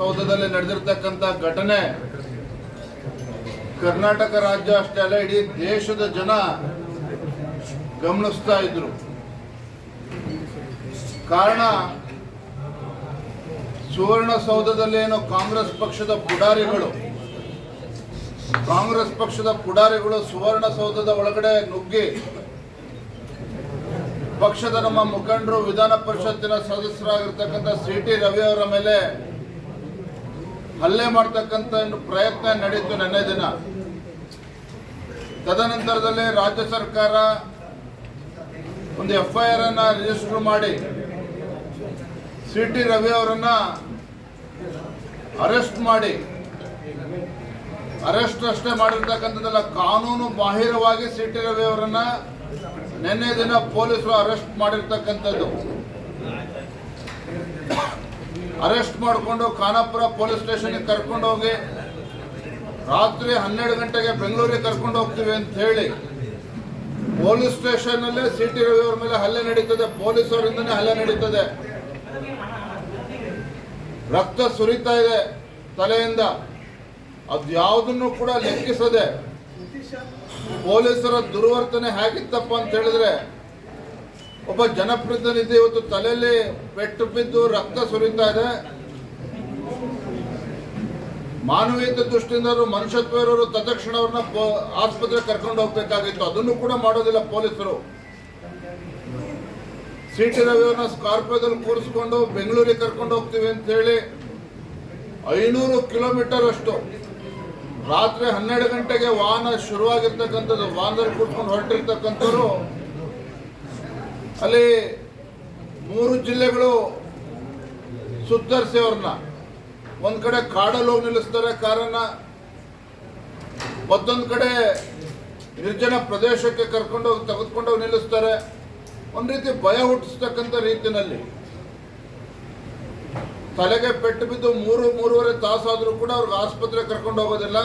ಸೌಧದಲ್ಲಿ ನಡೆದಿರ್ತಕ್ಕಂಥ ಘಟನೆ ಕರ್ನಾಟಕ ರಾಜ್ಯ ಅಷ್ಟೇ ಅಲ್ಲ, ಇಡೀ ದೇಶದ ಜನ ಗಮನಿಸ್ತಾ ಇದ್ರು. ಕಾರಣ ಸುವರ್ಣಸೌಧದಲ್ಲಿ ಏನು ಕಾಂಗ್ರೆಸ್ ಪಕ್ಷದ ಪುಡಾರಿಗಳು. ಕಾಂಗ್ರೆಸ್ ಪಕ್ಷದ ಪುಡಾರಿಗಳು ಸುವರ್ಣಸೌಧದ ಒಳಗಡೆ ನುಗ್ಗಿ, ಪಕ್ಷದ ನಮ್ಮ ಮುಖಂಡರು ವಿಧಾನ ಪರಿಷತ್ತಿನ ಸದಸ್ಯರಾಗಿರ್ತಕ್ಕಂಥ ಸಿ ಟಿ ರವಿ ಅವರ ಮೇಲೆ ಹಲ್ಲೆ ಮಾಡ್ತಕ್ಕಂಥ ಪ್ರಯತ್ನ ನಡೀತು ನೆನ್ನೆ ದಿನ. ತದನಂತರದಲ್ಲಿ ರಾಜ್ಯ ಸರ್ಕಾರ ಒಂದು ಎಫ್ ಐ ಆರ್ ಅನ್ನ ರಿಜಿಸ್ಟರ್ ಮಾಡಿ ಸಿ ಟಿ ರವಿ ಅವರನ್ನ ಅರೆಸ್ಟ್ ಮಾಡಿ. ಅರೆಸ್ಟ್ ಅಷ್ಟೇ ಮಾಡಿರ್ತಕ್ಕಂಥದ್ದಲ್ಲ, ಕಾನೂನು ಬಾಹಿರವಾಗಿ ಸಿ ಟಿ ರವಿ ಅವರನ್ನ ನಿನ್ನೆ ದಿನ ಪೊಲೀಸರು ಅರೆಸ್ಟ್ ಮಾಡಿರ್ತಕ್ಕಂಥದ್ದು. ಅರೆಸ್ಟ್ ಮಾಡಿಕೊಂಡು ಖಾನಾಪುರ ಪೊಲೀಸ್ ಸ್ಟೇಷನ್ಗೆ ಕರ್ಕೊಂಡು ಹೋಗಿ ರಾತ್ರಿ ಹನ್ನೆರಡು ಗಂಟೆಗೆ ಬೆಂಗಳೂರಿಗೆ ಕರ್ಕೊಂಡು ಹೋಗ್ತೀವಿ ಅಂತ ಹೇಳಿ ಪೊಲೀಸ್ ಸ್ಟೇಷನ್ ಅಲ್ಲೇ ಸಿ ಟಿ ರವಿ ಅವ್ರ ಮೇಲೆ ಹಲ್ಲೆ ನಡೀತದೆ, ಪೊಲೀಸರಿಂದನೇ ಹಲ್ಲೆ ನಡೀತದೆ. ರಕ್ತ ಸುರಿತಾ ಇದೆ ತಲೆಯಿಂದ. ಅದು ಯಾವುದನ್ನು ಕೂಡ ಲೆಕ್ಕಿಸದೆ ಪೊಲೀಸರ ದುರ್ವರ್ತನೆ ಹೇಗಿತ್ತಪ್ಪ ಅಂತ ಹೇಳಿದ್ರೆ ಒಬ್ಬ ಜನಪ್ರತಿನಿಧಿ ಇವತ್ತು ತಲೆಯಲ್ಲಿ ಪೆಟ್ಟು ಬಿದ್ದು ರಕ್ತ ಸುರಿತಾ ಇದೆ. ಮಾನವೀಯತೆ ದೃಷ್ಟಿಯಿಂದ ಮನುಷ್ಯತ್ವ ಇರೋರು ತತ್ಕ್ಷಣ ಅವ್ರನ್ನ ಆಸ್ಪತ್ರೆ ಕರ್ಕೊಂಡು ಹೋಗ್ಬೇಕಾಗಿತ್ತು. ಅದನ್ನು ಕೂಡ ಮಾಡೋದಿಲ್ಲ ಪೊಲೀಸರು. ಸಿ ಟಿ ರವಿಯವ್ರನ್ನ ಸ್ಕಾರ್ಪಿಯೋದಲ್ಲಿ ಕೂರಿಸ್ಕೊಂಡು ಬೆಂಗಳೂರಿಗೆ ಕರ್ಕೊಂಡು ಹೋಗ್ತೀವಿ ಅಂತ ಹೇಳಿ ಐನೂರು ಕಿಲೋಮೀಟರ್ ಅಷ್ಟು. ರಾತ್ರಿ ಹನ್ನೆರಡು ಗಂಟೆಗೆ ವಾಹನ ಶುರುವಾಗಿರ್ತಕ್ಕಂಥದ್ದು, ವಾಹನದಲ್ಲಿ ಕೂತ್ಕೊಂಡು ಹೊರಟಿರ್ತಕ್ಕಂಥವ್ರು ಅಲ್ಲಿ ಮೂರು ಜಿಲ್ಲೆಗಳು ಸುತ್ತರಿಸಿ ಅವ್ರನ್ನ. ಒಂದು ಕಡೆ ಕಾಡಲ್ಲಿ ಹೋಗಿ ನಿಲ್ಲಿಸ್ತಾರೆ, ಕಾರನ್ನ. ಮತ್ತೊಂದು ಕಡೆ ನಿರ್ಜನ ಪ್ರದೇಶಕ್ಕೆ ಕರ್ಕೊಂಡೋಗಿ ತೆಗೆದುಕೊಂಡೋಗಿ ನಿಲ್ಲಿಸ್ತಾರೆ. ಒಂದು ರೀತಿ ಭಯ ಹುಟ್ಟಿಸ್ತಕ್ಕಂಥ ರೀತಿಯಲ್ಲಿ. ತಲೆಗೆ ಪೆಟ್ಟು ಬಿದ್ದು ಮೂರು, ಮೂರುವರೆ ತಾಸಾದರೂ ಕೂಡ ಅವ್ರಿಗೆ ಆಸ್ಪತ್ರೆ ಕರ್ಕೊಂಡು ಹೋಗೋದಿಲ್ಲ.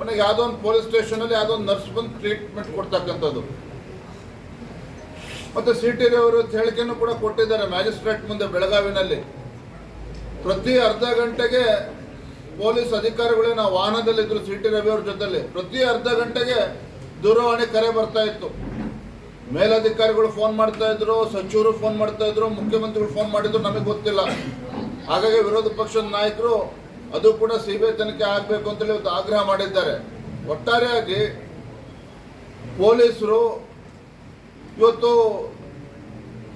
ಮನೆಗೆ ಯಾವುದೋ ಒಂದು ಪೊಲೀಸ್ ಸ್ಟೇಷನಲ್ಲಿ ಯಾವುದೋ ಒಂದು ನರ್ಸ್ ಬಂದು ಟ್ರೀಟ್ಮೆಂಟ್ ಕೊಡ್ತಕ್ಕಂಥದ್ದು. ಮತ್ತೆ ಸಿ ಟಿ ಅವರು ಹೇಳಿಕೆಯನ್ನು ಕೂಡ ಕೊಟ್ಟಿದ್ದಾರೆ ಮ್ಯಾಜಿಸ್ಟ್ರೇಟ್ ಮುಂದೆ ಬೆಳಗಾವಿನಲ್ಲಿ. ಪ್ರತಿ ಅರ್ಧ ಗಂಟೆಗೆ ಪೊಲೀಸ್ ಅಧಿಕಾರಿಗಳೇ ನಾವು ವಾಹನದಲ್ಲಿದ್ದರು ಸಿ ಟಿ ರವಿ ಅವ್ರ ಜೊತೆಲಿ. ಪ್ರತಿ ಅರ್ಧ ಗಂಟೆಗೆ ದೂರವಾಣಿ ಕರೆ ಬರ್ತಾ ಇತ್ತು. ಮೇಲಧಿಕಾರಿಗಳು ಫೋನ್ ಮಾಡ್ತಾ ಇದ್ರು, ಸಚಿವರು ಫೋನ್ ಮಾಡ್ತಾ ಇದ್ರು, ಮುಖ್ಯಮಂತ್ರಿಗಳು ಫೋನ್ ಮಾಡಿದ್ರು, ನಮಗೆ ಗೊತ್ತಿಲ್ಲ. ಹಾಗಾಗಿ ವಿರೋಧ ಪಕ್ಷದ ನಾಯಕರು ಅದು ಕೂಡ ಸಿ ಬಿ ಐ ತನಿಖೆ ಆಗಬೇಕು ಅಂತೇಳಿ ಇವತ್ತು ಆಗ್ರಹ ಮಾಡಿದ್ದಾರೆ. ಒಟ್ಟಾರೆಯಾಗಿ ಪೊಲೀಸರು ಇವತ್ತು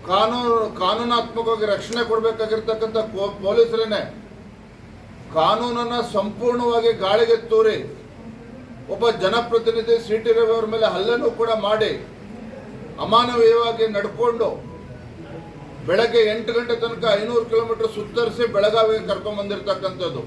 ಕಾನೂನು ಕಾನೂನಾತ್ಮಕವಾಗಿ ರಕ್ಷಣೆ ಕೊಡಬೇಕಾಗಿರ್ತಕ್ಕಂಥ ಪೊಲೀಸರೇನೆ, ಕಾನೂನನ್ನ ಸಂಪೂರ್ಣವಾಗಿ ಗಾಳಿಗೆ ತೂರಿ, ಒಬ್ಬ ಜನಪ್ರತಿನಿಧಿ ಸಿ ಟಿ ರವಿ ಅವರ ಮೇಲೆ ಹಲ್ಲೆನೂ ಕೂಡ ಮಾಡಿ, ಅಮಾನವೀಯವಾಗಿ ನಡ್ಕೊಂಡು ಬೆಳಗ್ಗೆ ಎಂಟು ಗಂಟೆ ತನಕ ಐನೂರು ಕಿಲೋಮೀಟರ್ ಸುತ್ತರಿಸಿ ಬೆಳಗಾವಿಗೆ ಕರ್ಕೊಂಡ್ ಬಂದಿರತಕ್ಕಂಥದ್ದು